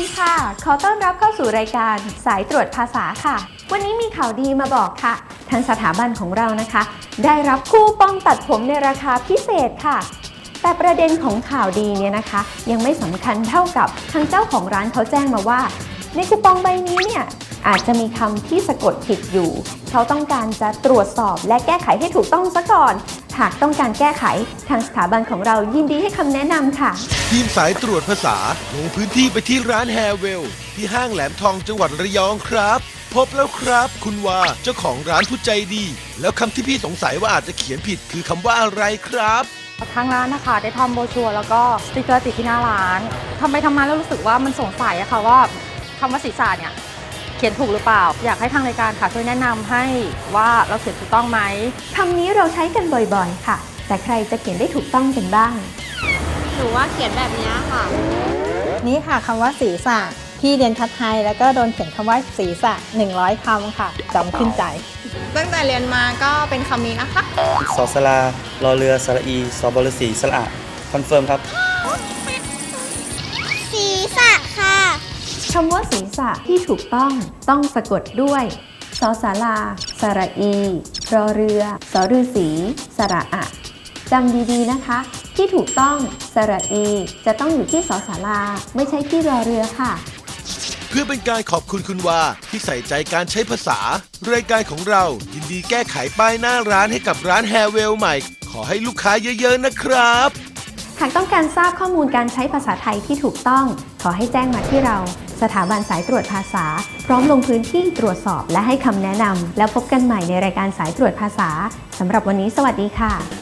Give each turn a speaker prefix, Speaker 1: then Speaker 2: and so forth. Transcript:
Speaker 1: ดีค่ะ ขอต้อนรับเข้าสู่รายการสายตรวจภาษาค่ะ วันนี้มีข่าวดีมาบอกค่ะ ทางสถาบันของเรานะคะ ได้รับคู่ป้องตัดผมในราคาพิเศษค่ะ แต่ประเด็นของข่าวดีเนี่ยนะคะ ยังไม่สำคัญเท่ากับทางเจ้าของร้านเขาแจ้งมาว่า ในคูปองใบนี้เนี่ย อาจจะมีคำที่สะกดผิดอยู่ เขาต้องการจะตรวจสอบและแก้ไขให้ถูกต้องซะก่อน หากต้องการแก้ไขทางสถาบันของเรายินดีให้คำแนะนำค่ะ
Speaker 2: ทีมสายตรวจภาษาลงพื้นที่ไปที่ร้านแฮร์เวลที่ห้างแหลมทองจังหวัดระยองครับ พบแล้วครับ คุณวาเจ้าของร้านผู้ใจดี แล้วคำที่พี่สงสัยว่าอาจจะเขียนผิดคือคำว่าอะไรครับ
Speaker 3: ทางร้านนะคะได้ทำโบรชัวร์แล้วก็สติกเกอร์ติดที่หน้าร้านทำไปทำมาแล้วรู้สึกว่ามันสงสัยอะค่ะว่าคำว่าศีรษะเนี่ย เขียนถูกหรือเปล่า อยากให้ทางรายการค่ะช่วยแนะนำให้ว่าเราเขียนถูกต้องไหม
Speaker 1: คำนี้เราใช้กันบ่อยๆ ค่ะ แต่ใครจะเขียนได้ถูกต้องกันบ้าง
Speaker 4: หนูว่าเขียนแบบเนี้ยค่ะ
Speaker 5: นี่ค่ะคำว่าศีรษะพี่เรียนคัดไทยแล้วก็โดนเขียนคำว่าศีรษะ 100 คำค่ะจำขึ้นใจ
Speaker 4: ตั้งแต่เรียนมาก็เป็นคำนี้นะคะ
Speaker 6: สอสลา รอเรือสระอีสอบอลสีสระอะคอนเฟิร์มครับ
Speaker 1: คำว่าศีรษะที่ถูกต้องต้องสะกดด้วยสอสาราสระอี รอเรือ สอฤาษีสระอะจำดีๆนะคะ ที่ถูกต้องสระอี จะต้องอยู่ที่สอสาราไม่ใช่ที่รอเรือค่ะ
Speaker 2: เพื่อเป็นการขอบคุณคุณวาที่ใส่ใจการใช้ภาษา รายการของเรายินดีแก้ไขป้ายหน้าร้านให้กับร้านแฮร์เวลใหม่ ขอให้ลูกค้าเยอะๆนะครับ
Speaker 1: หากต้องการทราบข้อมูลการใช้ภาษาไทยที่ถูกต้อง ขอให้แจ้งมาที่เรา สถาบันสายตรวจภาษา พร้อมลงพื้นที่ตรวจสอบและให้คำแนะนำแล้วพบกันใหม่ในรายการสายตรวจภาษาสำหรับวันนี้สวัสดีค่ะ